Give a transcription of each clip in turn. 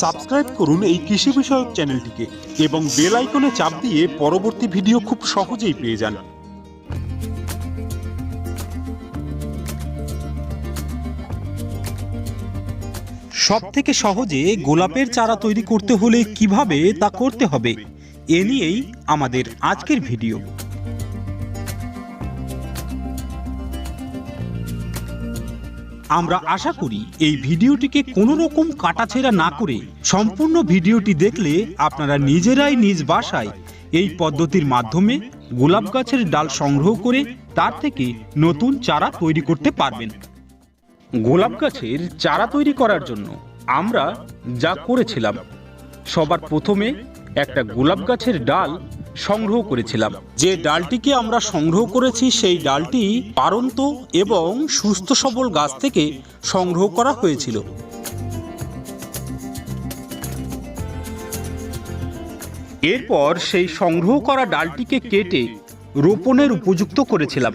Subscribe করুন এই কৃষি বিষয়ক চ্যানেলটিকে এবং বেল আইকনে চাপ দিয়ে পরবর্তী ভিডিও খুব সহজেই পেয়ে যান। সব থেকে সহজে গোলাপের চারা তৈরি করতে হলে কীভাবে তা করতে হবে, এ নিয়েই আমাদের আজকের ভিডিও। আমরা আশা করি এই ভিডিওটিকে কোনো রকম কাটাছেড়া না করে সম্পূর্ণ ভিডিওটি দেখলে আপনারা নিজেরাই নিজ বাসায় এই পদ্ধতির মাধ্যমে গোলাপ গাছের ডাল সংগ্রহ করে তার থেকে নতুন চারা তৈরি করতে পারবেন। গোলাপ গাছের চারা তৈরি করার জন্য আমরা যা করেছিলাম, সবার প্রথমে একটা গোলাপ গাছের ডাল সংগ্রহ করেছিলাম। যে ডালটিকে আমরা সংগ্রহ করেছি, সেই ডালটি পারন্ত এবং সুস্থ সবল গাছ থেকে সংগ্রহ করা হয়েছিল। এরপর সেই সংগ্রহ করা ডালটিকে কেটে রোপণের উপযুক্ত করেছিলাম।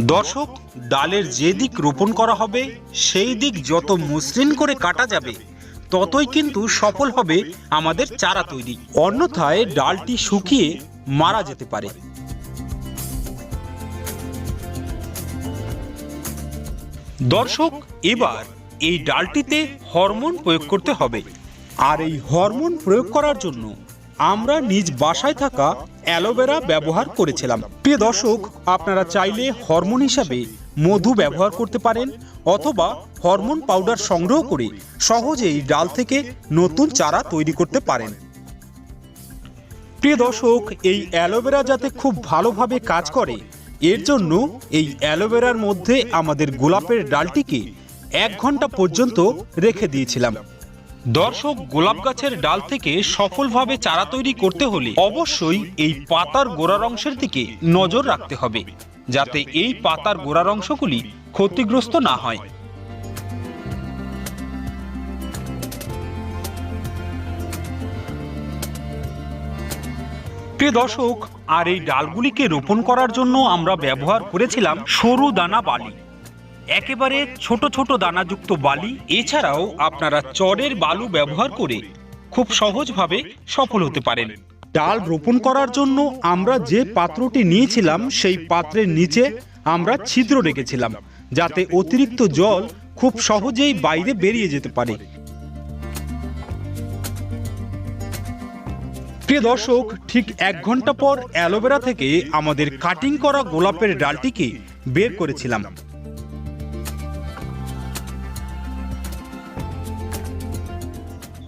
দর্শক, ডালের যে দিক রোপণ করা হবে, সেই দিক যত মসৃণ করে কাটা যাবে ততই কিন্তু সফল হবে আমাদের চারা তৈরি। অন্যথায় ডালটি শুকিয়ে মারা যেতে পারে। দর্শক, এবার এই ডালটিতে হরমোন প্রয়োগ করতে হবে। আর এই হরমোন প্রয়োগ করার জন্য আমরা নিজ বাসায় থাকা অ্যালোভেরা ব্যবহার করেছিলাম। প্রিয় দর্শক, আপনারা চাইলে হরমোন হিসাবে মধু ব্যবহার করতে পারেন অথবা হরমোন পাউডার সংগ্রহ করে সহজেই ডাল থেকে নতুন চারা তৈরি করতে পারেন। প্রিয় দর্শক, এই অ্যালোভেরা যাতে খুব ভালোভাবে কাজ করে, এর জন্য এই অ্যালোভেরার মধ্যে আমাদের গোলাপের ডালটিকে এক ঘণ্টা পর্যন্ত রেখে দিয়েছিলাম। দর্শক, গোলাপ গাছের ডাল থেকে সফলভাবে চারা তৈরি করতে হলে অবশ্যই এই পাতার গোড়ার অংশের দিকে নজর রাখতে হবে। যাতে এই পাতার গোড়ার অংশগুলি ক্ষতিগ্রস্ত না হয়। প্রিয় দর্শক, আর এই ডালগুলিকে রোপণ করার জন্য আমরা ব্যবহার করেছিলাম সরু দানা বালি। একেবারে ছোট ছোট দানাযুক্ত বালি, এছাড়াও আপনারা চরের বালু ব্যবহার করে খুব সহজভাবে সফল হতে পারেন। ডাল রোপণ করার জন্য আমরা যে পাত্রটি নিয়েছিলাম, সেই পাত্রের নিচে আমরা ছিদ্র রেখেছিলাম, যাতে অতিরিক্ত জল খুব সহজেই বাইরে বেরিয়ে যেতে পারে। প্রিয় দর্শক, ঠিক এক ঘণ্টা পর অ্যালোভেরা থেকে আমাদের কাটিং করা গোলাপের ডালটিকে বের করেছিলাম।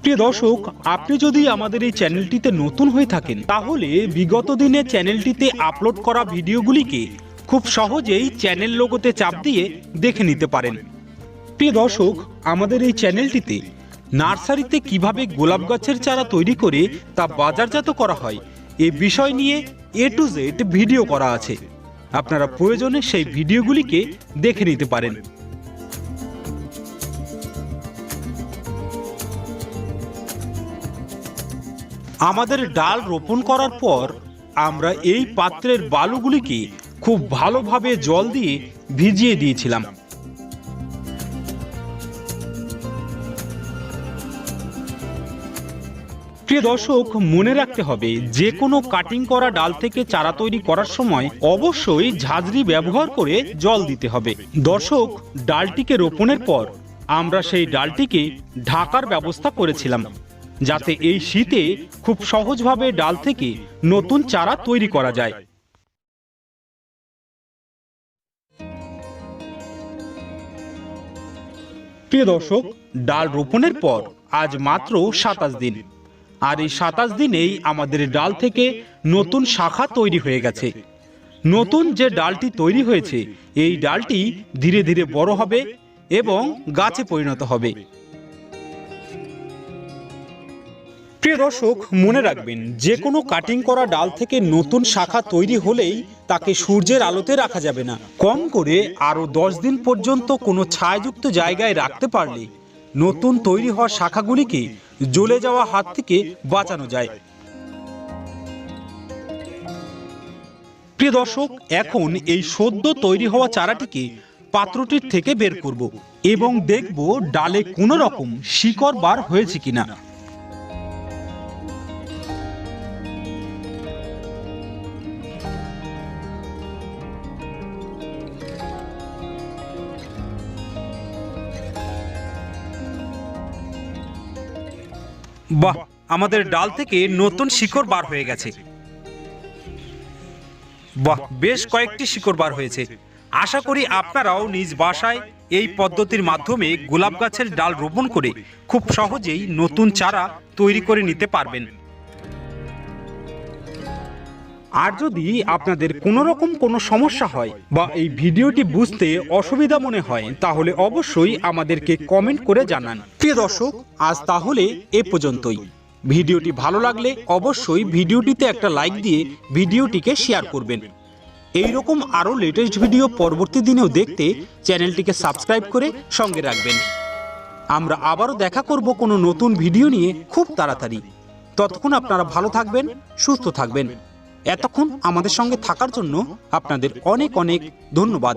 প্রিয় দর্শক, আপনি যদি আমাদের এই চ্যানেলটিতে নতুন হয়ে থাকেন, তাহলে বিগত দিনে চ্যানেলটিতে আপলোড করা ভিডিওগুলিকে খুব সহজেই চ্যানেল লোগোতে চাপ দিয়ে দেখে নিতে পারেন। প্রিয় দর্শক, আমাদের এই চ্যানেলটিতে নার্সারিতে কীভাবে গোলাপ গাছের চারা তৈরি করে তা বাজারজাত করা হয়, এ বিষয় নিয়ে এ টু জেড ভিডিও করা আছে। আপনারা প্রয়োজনে সেই ভিডিওগুলিকে দেখে নিতে পারেন। আমাদের ডাল রোপণ করার পর আমরা এই পাত্রের বালুগুলিকে খুব ভালোভাবে জল দিয়ে ভিজিয়ে দিয়েছিলাম। প্রিয় দর্শক, মনে রাখতে হবে, যে কোনো কাটিং করা ডাল থেকে চারা তৈরি করার সময় অবশ্যই ঝাঁঝরি ব্যবহার করে জল দিতে হবে। দর্শক, ডালটিকে রোপণের পর আমরা সেই ডালটিকে ঢাকার ব্যবস্থা করেছিলাম। যাতে এই শীতে খুব সহজভাবে ডাল থেকে নতুন চারা তৈরি করা যায়। প্রিয় দর্শক, ডাল রোপণের পর আজ মাত্র সাতাশ দিন। আর এই সাতাশ দিনেই আমাদের ডাল থেকে নতুন শাখা তৈরি হয়ে গেছে। নতুন যে ডালটি তৈরি হয়েছে, এই ডালটি ধীরে ধীরে বড় হবে এবং গাছে পরিণত হবে। প্রিয় দর্শক, মনে রাখবেন যে কোনো কাটিং করা ডাল থেকে নতুন শাখা তৈরি হলেই তাকে সূর্যের আলোতে রাখা যাবে না। কম করে আরও দশ দিন পর্যন্ত কোনো ছায়াযুক্ত জায়গায় রাখতে পারলে নতুন তৈরি হওয়া শাখাগুলিকে জ্বলে যাওয়া হাত থেকে বাঁচানো যায়। প্রিয় দর্শক, এখন এই সদ্য তৈরি হওয়া চারাটিকে পাত্রটির থেকে বের করব এবং দেখব ডালে কোনো রকম শিকড় বার হয়েছে কিনা। বাহ, আমাদের ডাল থেকে নতুন শিকড় বার হয়ে গেছে। বাহ, বেশ কয়েকটি শিকড় বার হয়েছে। আশা করি আপনারাও নিজ বাসায় এই পদ্ধতির মাধ্যমে গোলাপ গাছের ডাল রোপণ করে খুব সহজেই নতুন চারা তৈরি করে নিতে পারবেন। আর যদি আপনাদের কোনো রকম কোনো সমস্যা হয় বা এই ভিডিওটি বুঝতে অসুবিধা মনে হয়, তাহলে অবশ্যই আমাদেরকে কমেন্ট করে জানান। প্রিয় দর্শক, আজ তাহলে এ পর্যন্তই। ভিডিওটি ভালো লাগলে অবশ্যই ভিডিওটিতে একটা লাইক দিয়ে ভিডিওটিকে শেয়ার করবেন। এই রকম আরও লেটেস্ট ভিডিও পরবর্তী দিনেও দেখতে চ্যানেলটিকে সাবস্ক্রাইব করে সঙ্গে রাখবেন। আমরা আবারও দেখা করব কোনো নতুন ভিডিও নিয়ে খুব তাড়াতাড়ি। ততক্ষণ আপনারা ভালো থাকবেন, সুস্থ থাকবেন। এতক্ষণ আমাদের সঙ্গে থাকার জন্য আপনাদের অনেক অনেক ধন্যবাদ।